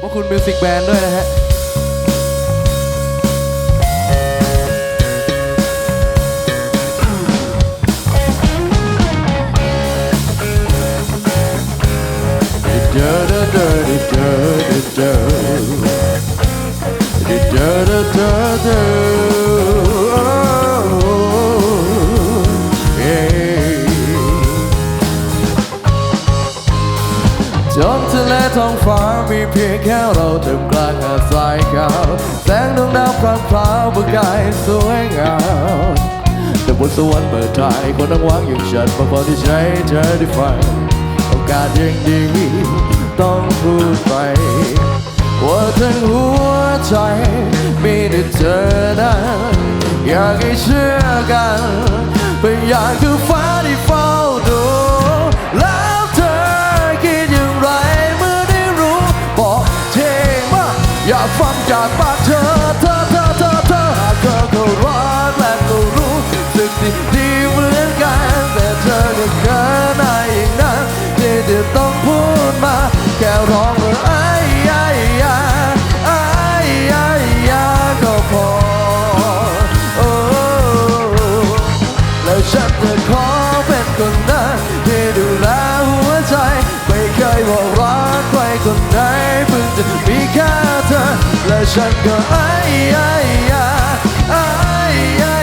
อบพระคุณมิวสิกแบนด์ด้วยนะฮะ เราเต็มกลางหาดทรายขาวแสงดวงดาวพรางพราวประกายสวยงามแต่บนสวรรค์เปิดทายคนนั่งหวังอย่างฉันบางคนที่ใช้เธอได้ฟังโอกาสยังดีต้องพูดไปว่าทั้งหัวใจมีแต่เธอนั้นอยากให้เชื่อกันเป็นอย่างคือ จากปากเธอเธอเธอเธอ ฉันก็ไอ้ไอ้ไอ้ไอ้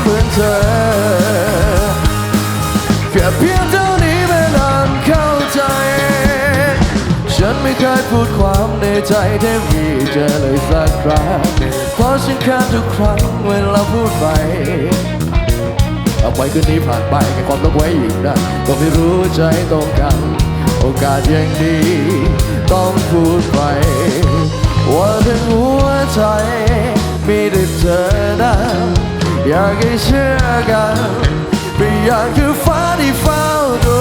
เหมือนเธอแค่เพียงเท่านี้ไม่นานเข้าใจ ฉันไม่เคยพูดความในใจให้มีเจอเลยสักครั้งเพราะฉันแค่ทุกครั้งเวลาพูดไปเอาไว้คืนนี้ผ่านไปแค่ความรักไว้อีกนะก็ไม่รู้ใจตรงกัน โอกาสยังดี ต้องพูดไป ว่าทั้งหัวใจมีแต่เธอนะอยากให้เชื่อกันเป็นอย่างคือฟ้าที่เฝ้าดู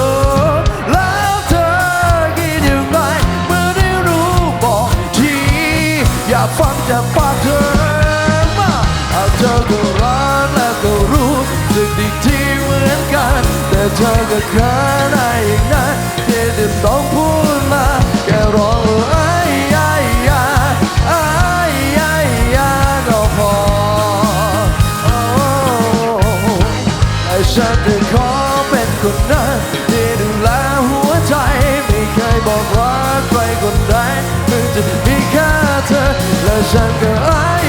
แล้วเธอคิดอย่างไรเมื่อได้รู้บอกทีอย่ากฟังจากปากเธอมาเอาเธอก็รักและก็รู้สึกดีที่เหมือนกัน แต่เธอก็เขินได้อย่างนั้นที่จะต้องพูด ฉันจะขอเป็นคนนั้นที่ดูแลหัวใจ ไม่เคยบอกรักใครคนใดเพิ่งจะมีแค่เธอ และฉันก็อาย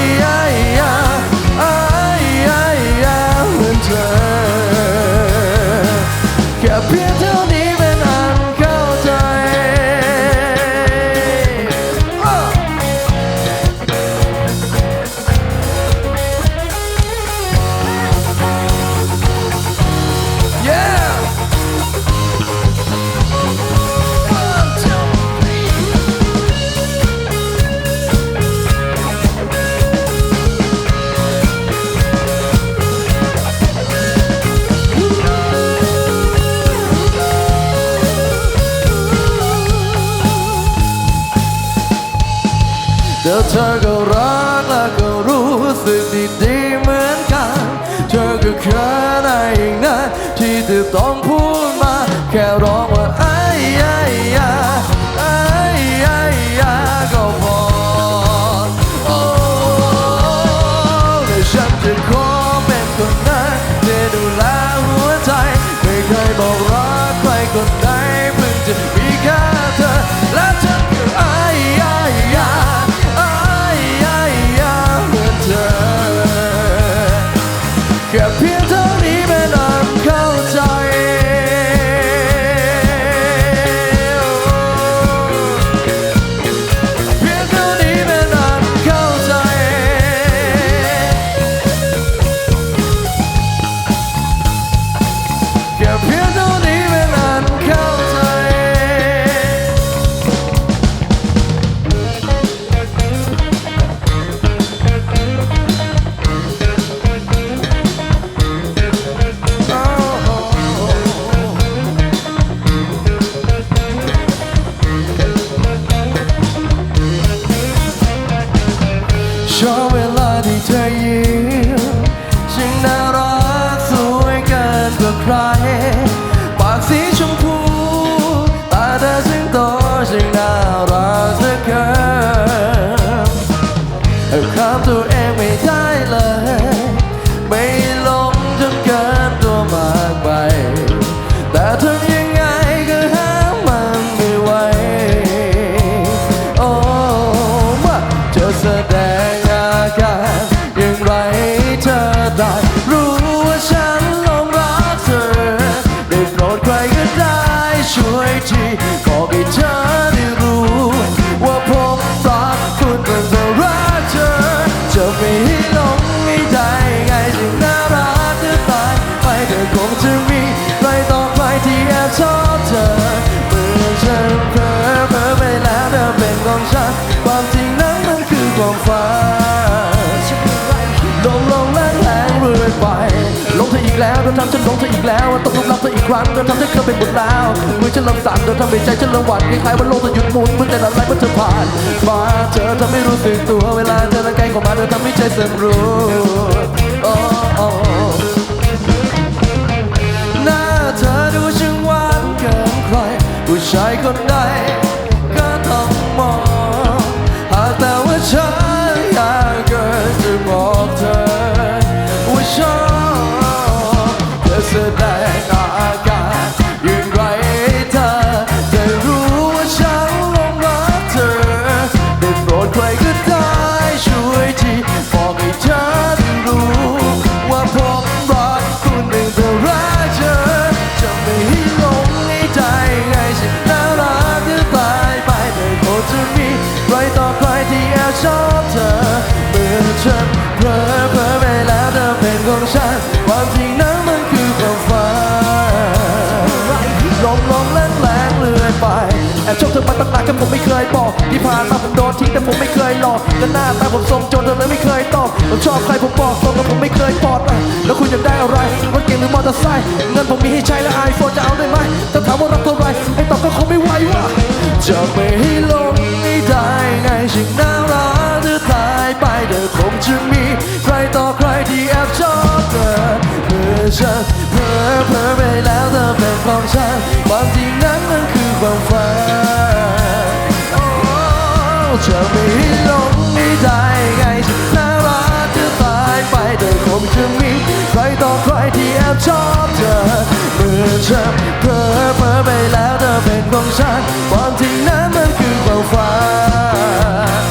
เดี๋ยวเธอก็รักและก็รู้สึกดีๆเหมือนกัน เธอก็เคยได้อย่างนั้นที่จะต้องพูดมา แค่ร้องว่าไอ้ไอ้ยาไอ้ไอ้ก็พอโอ้และฉันจะขอเป็นคนนั้นที่ดูแลหัวใจ ไม่เคยบอกรักใครคนใด แล้วเธอทำฉันลงเธออีกแล้วต้องลุกลับเธออีกครั้งเธอทำฉันเคยเป็นหมดแล้วมือฉันเริ่มสั่นเธอทำให้ใจฉันเริ่มหวั่นคล้ายๆว่าโลกเธอหยุดหมุนเมื่อแต่ละไรมันเธอผ่านมาเธอทำให้รู้สึกตัวเวลาเธอละใกล้เข้ามาเธอทำให้ใจสั่นรู้โอ้โอ้หน้าเธอดูช่างหวานเกินใครผู้ชายคนใด ธอมาตั้งนานก็ผมไม่เคยบอกที่ผ่านมาผมโดนทิ้งแต่ผมไม่เคยหลอกก็หน้าตาผมทรงจรเธอเลยไม่เคยตอบผมชอบใครผมบอกตรงแล้วผมไม่เคยปอดอ่แล้วคุณอยากได้อะไรรถเก๋งหรือมอเตอร์ไซค์เงินผมมีให้ใช้และไอโฟนจะเอาได้ไหมถ้าถามว่ารักเท่าไหรให้ตอบก็คงไม่ไหวว่ะจะไม่ให้ลงให้ได้ไงฉันน่ารักเธอตายไปเดี๋ยวคงจะมีใครต่อใครที่แอบชอบเธอเมื่อฉันเพ้อเพ้อไปแล้วเธอเป็นของฉัน จะไม่ห้หลงไม่ได้ไงฉันน่ารักจะตายไปแต่คงจะมีใครต่อใครที่แอบชอบเธอเมื่อเธอเพ้อเพ้อไปแล้วเธอเป็นของฉันความจริงนั้นมันคือความฝัน